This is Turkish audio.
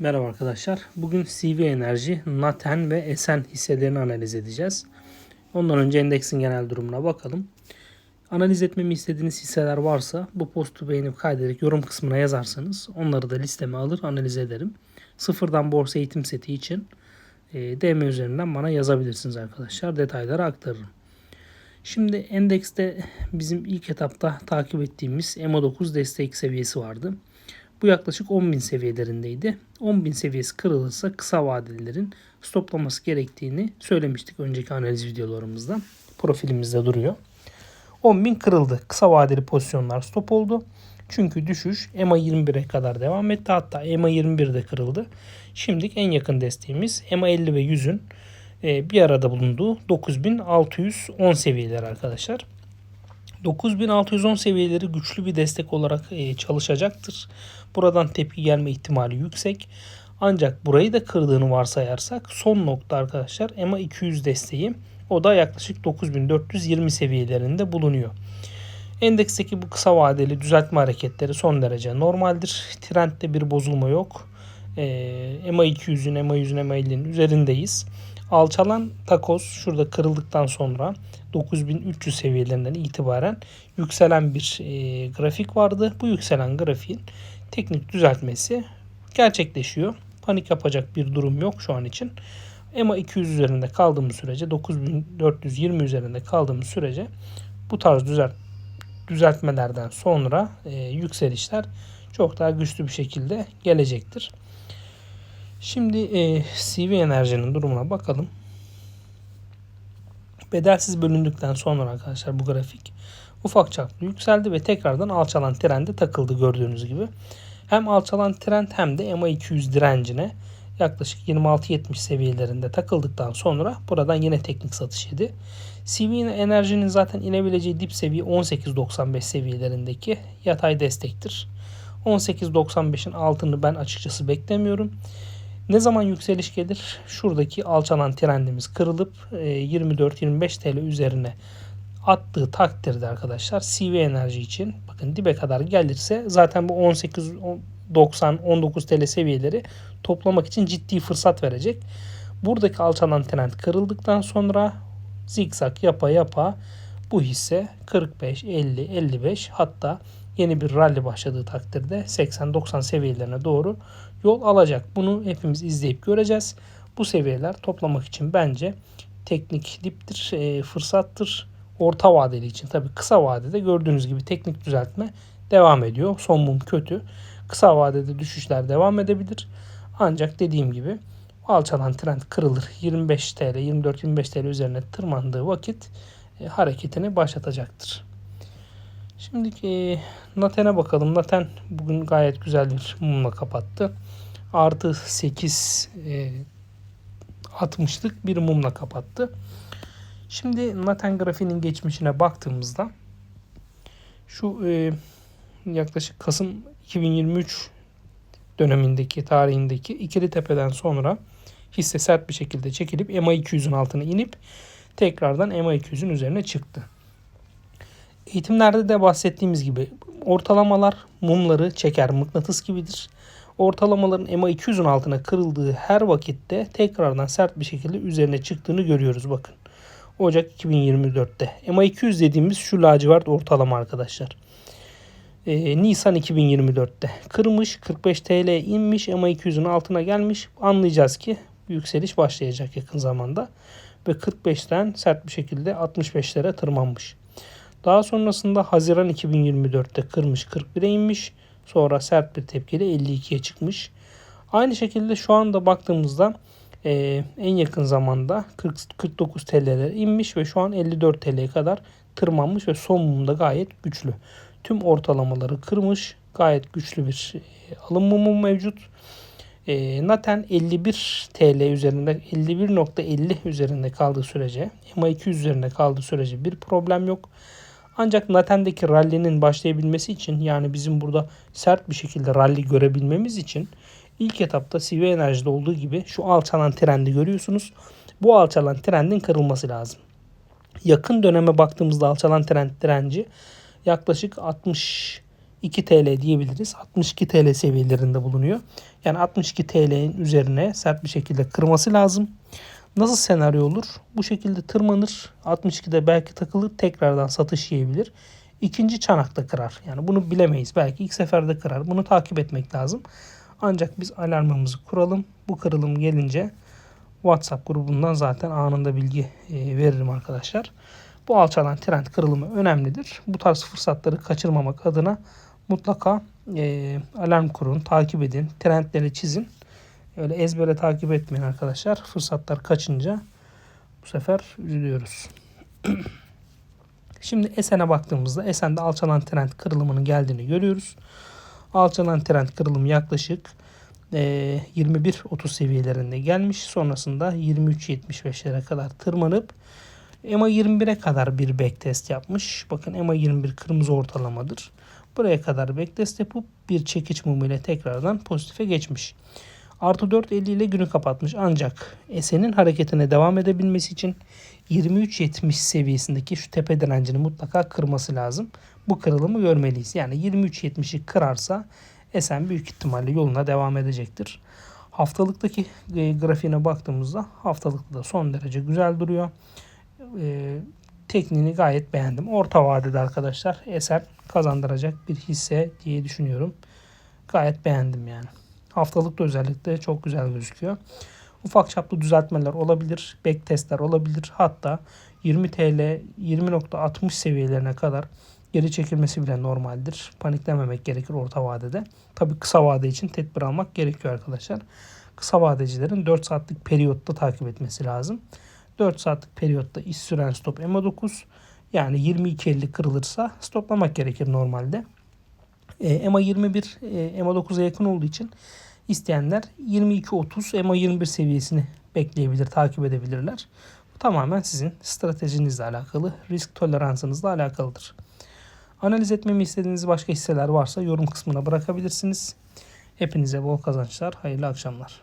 Merhaba arkadaşlar. Bugün CV Enerji, Naten ve Esen hisselerini analiz edeceğiz. Ondan önce endeksin genel durumuna bakalım. Analiz etmemi istediğiniz hisseler varsa bu postu beğenip kaydederek yorum kısmına yazarsanız onları da listeme alır analiz ederim. Sıfırdan borsa eğitim seti için e, DM üzerinden bana yazabilirsiniz arkadaşlar. Detayları aktarırım. Şimdi endekste bizim ilk etapta takip ettiğimiz EMA 9 destek seviyesi vardı. Bu yaklaşık 10.000 seviyelerindeydi. 10.000 seviyesi kırılırsa kısa vadelilerin stoplaması gerektiğini söylemiştik önceki analiz videolarımızda. Profilimizde duruyor. 10.000 kırıldı. Kısa vadeli pozisyonlar stop oldu. Çünkü düşüş EMA 21'e kadar devam etti. Hatta EMA 21 de kırıldı. Şimdilik en yakın desteğimiz EMA 50 ve 100'ün e, bir arada bulunduğu 9610 seviyeleri arkadaşlar. 9610 seviyeleri güçlü bir destek olarak e, çalışacaktır. Buradan tepki gelme ihtimali yüksek. Ancak burayı da kırdığını varsayarsak son nokta arkadaşlar EMA 200 desteği. O da yaklaşık 9420 seviyelerinde bulunuyor. Endeksteki bu kısa vadeli düzeltme hareketleri son derece normaldir. Trendde bir bozulma yok. E, EMA 200'ün, EMA 100'ün, EMA 50'nin üzerindeyiz. Alçalan takoz şurada kırıldıktan sonra 9300 seviyelerinden itibaren yükselen bir e, grafik vardı. Bu yükselen grafiğin teknik düzeltmesi gerçekleşiyor. Panik yapacak bir durum yok şu an için. EMA 200 üzerinde kaldığımız sürece 9420 üzerinde kaldığımız sürece bu tarz düzelt düzeltmelerden sonra e, yükselişler çok daha güçlü bir şekilde gelecektir. Şimdi e, CV enerjinin durumuna bakalım. Bedelsiz bölündükten sonra arkadaşlar bu grafik ufak çaplı yükseldi ve tekrardan alçalan trende takıldı gördüğünüz gibi. Hem alçalan trend hem de MA200 direncine yaklaşık 26-70 seviyelerinde takıldıktan sonra buradan yine teknik satış yedi. CV enerjinin zaten inebileceği dip seviye 18.95 seviyelerindeki yatay destektir. 18.95'in altını ben açıkçası beklemiyorum. Ne zaman yükseliş gelir? Şuradaki alçalan trendimiz kırılıp 24-25 e, TL üzerine attığı takdirde arkadaşlar CV enerji için bakın dibe kadar gelirse zaten bu 18 90 19 TL seviyeleri toplamak için ciddi fırsat verecek. Buradaki alçalan trend kırıldıktan sonra zikzak yapa yapa bu hisse 45, 50, 55 hatta yeni bir rally başladığı takdirde 80-90 seviyelerine doğru yol alacak. Bunu hepimiz izleyip göreceğiz. Bu seviyeler toplamak için bence teknik diptir, e, fırsattır. Orta vadeli için tabii kısa vadede gördüğünüz gibi teknik düzeltme devam ediyor. Son mum kötü. Kısa vadede düşüşler devam edebilir. Ancak dediğim gibi alçalan trend kırılır. 25 TL, 24-25 TL üzerine tırmandığı vakit e, hareketini başlatacaktır. Şimdi e, Naten'e bakalım. Naten bugün gayet güzel bir mumla kapattı. Artı 8 e, 60'lık bir mumla kapattı. Şimdi Naten grafiğinin geçmişine baktığımızda şu e, yaklaşık Kasım 2023 dönemindeki tarihindeki ikili tepeden sonra hisse sert bir şekilde çekilip EMA 200'ün altına inip tekrardan EMA 200'ün üzerine çıktı. Eğitimlerde de bahsettiğimiz gibi ortalamalar mumları çeker mıknatıs gibidir. Ortalamaların EMA 200'ün altına kırıldığı her vakitte tekrardan sert bir şekilde üzerine çıktığını görüyoruz bakın. Ocak 2024'te. EMA 200 dediğimiz şu lacivert ortalama arkadaşlar. Ee, Nisan 2024'te kırmış 45 TL inmiş EMA 200'ün altına gelmiş. Anlayacağız ki yükseliş başlayacak yakın zamanda. Ve 45'ten sert bir şekilde 65'lere tırmanmış. Daha sonrasında Haziran 2024'te kırmış 41'e inmiş. Sonra sert bir tepkiyle 52'ye çıkmış. Aynı şekilde şu anda baktığımızda e, en yakın zamanda 40, 49 TL'lere inmiş ve şu an 54 TL'ye kadar tırmanmış ve son mumda gayet güçlü. Tüm ortalamaları kırmış. Gayet güçlü bir e, alım mumu mevcut. E, Naten 51 TL üzerinde 51.50 üzerinde kaldığı sürece MA200 üzerinde kaldığı sürece bir problem yok. Ancak Naten'deki rally'nin başlayabilmesi için yani bizim burada sert bir şekilde rally görebilmemiz için ilk etapta CV enerjide olduğu gibi şu alçalan trendi görüyorsunuz. Bu alçalan trendin kırılması lazım. Yakın döneme baktığımızda alçalan trend direnci yaklaşık 62 TL diyebiliriz. 62 TL seviyelerinde bulunuyor. Yani 62 TL'nin üzerine sert bir şekilde kırması lazım. Nasıl senaryo olur? Bu şekilde tırmanır. 62'de belki takılır. Tekrardan satış yiyebilir. İkinci çanakta kırar. Yani bunu bilemeyiz. Belki ilk seferde kırar. Bunu takip etmek lazım. Ancak biz alarmımızı kuralım. Bu kırılım gelince WhatsApp grubundan zaten anında bilgi e, veririm arkadaşlar. Bu alçalan trend kırılımı önemlidir. Bu tarz fırsatları kaçırmamak adına mutlaka e, alarm kurun, takip edin, trendleri çizin. Öyle ezbere takip etmeyin arkadaşlar. Fırsatlar kaçınca bu sefer üzülüyoruz. Şimdi Esen'e baktığımızda Esen'de alçalan trend kırılımının geldiğini görüyoruz. Alçalan trend kırılımı yaklaşık e, 21-30 seviyelerinde gelmiş. Sonrasında 23-75'lere kadar tırmanıp EMA 21'e kadar bir backtest yapmış. Bakın EMA 21 kırmızı ortalamadır. Buraya kadar backtest yapıp bir çekiç mumu ile tekrardan pozitife geçmiş. Artı 4.50 ile günü kapatmış. Ancak Esen'in hareketine devam edebilmesi için 23.70 seviyesindeki şu tepe direncini mutlaka kırması lazım. Bu kırılımı görmeliyiz. Yani 23.70'i kırarsa Esen büyük ihtimalle yoluna devam edecektir. Haftalıktaki e, grafiğine baktığımızda haftalıkta da son derece güzel duruyor. E, tekniğini gayet beğendim. Orta vadede arkadaşlar Esen kazandıracak bir hisse diye düşünüyorum. Gayet beğendim yani. Haftalıkta özellikle çok güzel gözüküyor. Ufak çaplı düzeltmeler olabilir, back testler olabilir. Hatta 20 TL 20.60 seviyelerine kadar geri çekilmesi bile normaldir. Paniklememek gerekir orta vadede. Tabi kısa vade için tedbir almak gerekiyor arkadaşlar. Kısa vadecilerin 4 saatlik periyotta takip etmesi lazım. 4 saatlik periyotta iş süren stop MA9 yani 22.50 kırılırsa stoplamak gerekir normalde. E, EMA 21 e, EMA 9'a yakın olduğu için isteyenler 22.30 EMA 21 seviyesini bekleyebilir, takip edebilirler. Bu tamamen sizin stratejinizle alakalı, risk toleransınızla alakalıdır. Analiz etmemi istediğiniz başka hisseler varsa yorum kısmına bırakabilirsiniz. Hepinize bol kazançlar, hayırlı akşamlar.